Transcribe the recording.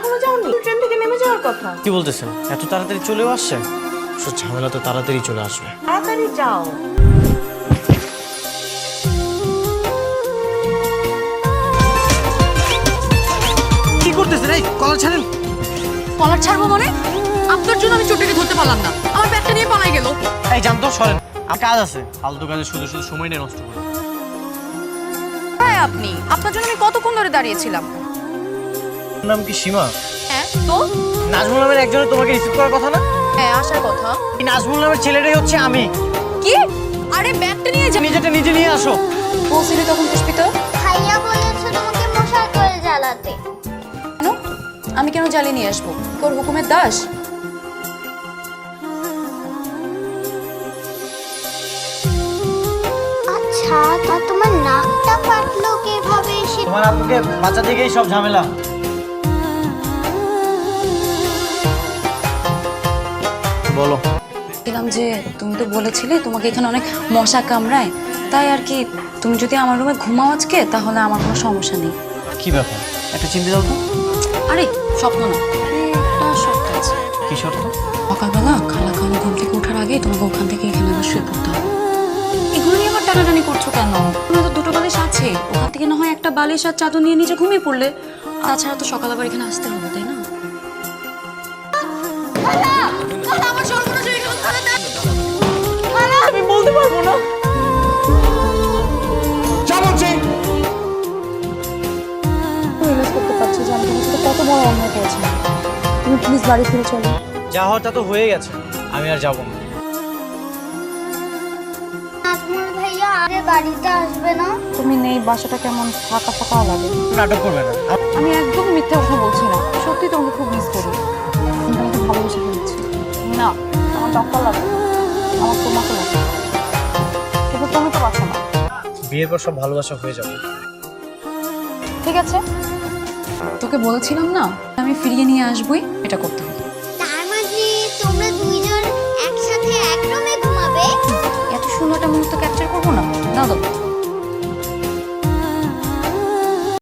এখনও যাওনি? ট্রেন থেকে নেমে যাওয়ার কথা। কি বলতেছেন? এত তাড়াতাড়ি চলেও আসছে? সব ঝামেলা তো তাড়াতাড়ি চলে আসবে। তাড়াতাড়ি যাও। কি করতেছেন? এই কলা ছাড়েন। কলার ছাড়বো মানে? আপনার জন্য আমি চোরটাকে ধরতে পারলাম না। আমার ব্যাগটা নিয়ে পালাই গেল। এই জানতো সরেন। আমার কাজ আছে। ফালতু কাজে শুধু শুধু সময় নিয়ে নষ্ট করে। হ্যাঁ আপনি। আপনার জন্য আমি কতক্ষণ ধরে দাঁড়িয়েছিলাম নাম কি সীমা? হ্যাঁ তো? নাজমুল নামের একজনের তোমাকে রিসিভ করার কথা না? হ্যাঁ আসার কথা। এই নাজমুল নামের ছেলেটাই হচ্ছে আমি। কি? আরে ব্যাগটা নিয়ে যা। নিজেটা নিজে নিয়ে আসো। বলছিলি তখন পুষ্পিত? ভাইয়া বলেছে তোমাকে মশার করে জ্বালাতে। কেন? আমি কেন জ্বালিয়ে নিয়ে আসব? তোর হুকুমের দাস। আচ্ছা তা তোমার নাকটা ফাটলো কীভাবে সে তোমার আপুকে বাচ্চা থেকেই সব ঝামেলা। বলো। বলছিলাম যে তুমি তো বলেছিলে তোমাকে এখানে অনেক মশা কামড়ায়। তাই আর কি তুমি যদি আমার রুমে ঘুমাও আজকে তাহলে আমার কোনো সমস্যা নেই। কি ব্যাপার? একটা চিন্তা দাও তো। আরে স্বপ্ন না। শর্ত আছে। কি শর্ত? সকালবেলা খালা খালা ঘুম থেকে ওঠার আগে তোমাকে ওখান থেকে এখানে আবার শুয়ে পড়তে হবে। এগুলো নিয়ে আবার টানাটানি করছ কেন? তোমার তো দুটো বালিশ আছে। ওখান থেকে না হয় একটা বালিশ আর চাদর নিয়ে নিচে ঘুমিয়ে পড়লে। তাছাড়া তো সকাল আবার এখানে আসতে হবে তাই না? প্লিজ বাড়ি ফিরে চলো। যা হওয়ার তা তো হয়ে গেছে। আমি আর যাব না। নাজমুল ভাইয়া আরে বাড়িতে আসবে না? তুমি নেই বাসাটা কেমন ফাঁকা ফাঁকাও লাগে? নাটক করবে না। আমি একদম মিথ্যা কথা বলছি না। সত্যি তোমাকে খুব মিস করি। আমি তোমাকে ভালোবেসে ফেলেছি। না আমার লাগে। আমার তোমাকে লাগে। কিন্তু তুমি তো পারছ না। বিয়ের পর সব ভালোবাসা হয়ে যাবে। ঠিক আছে? তোকে বলেছিলাম না? আমি ফিরিয়ে নিয়ে আসবই এটা করতে হবে। তার মানে তোমরা দুইজন একসাথে এক রুমে ঘুমাবে? এত সুন্দর একটা মুহূর্ত ক্যাপচার করব না? দাদা। দাও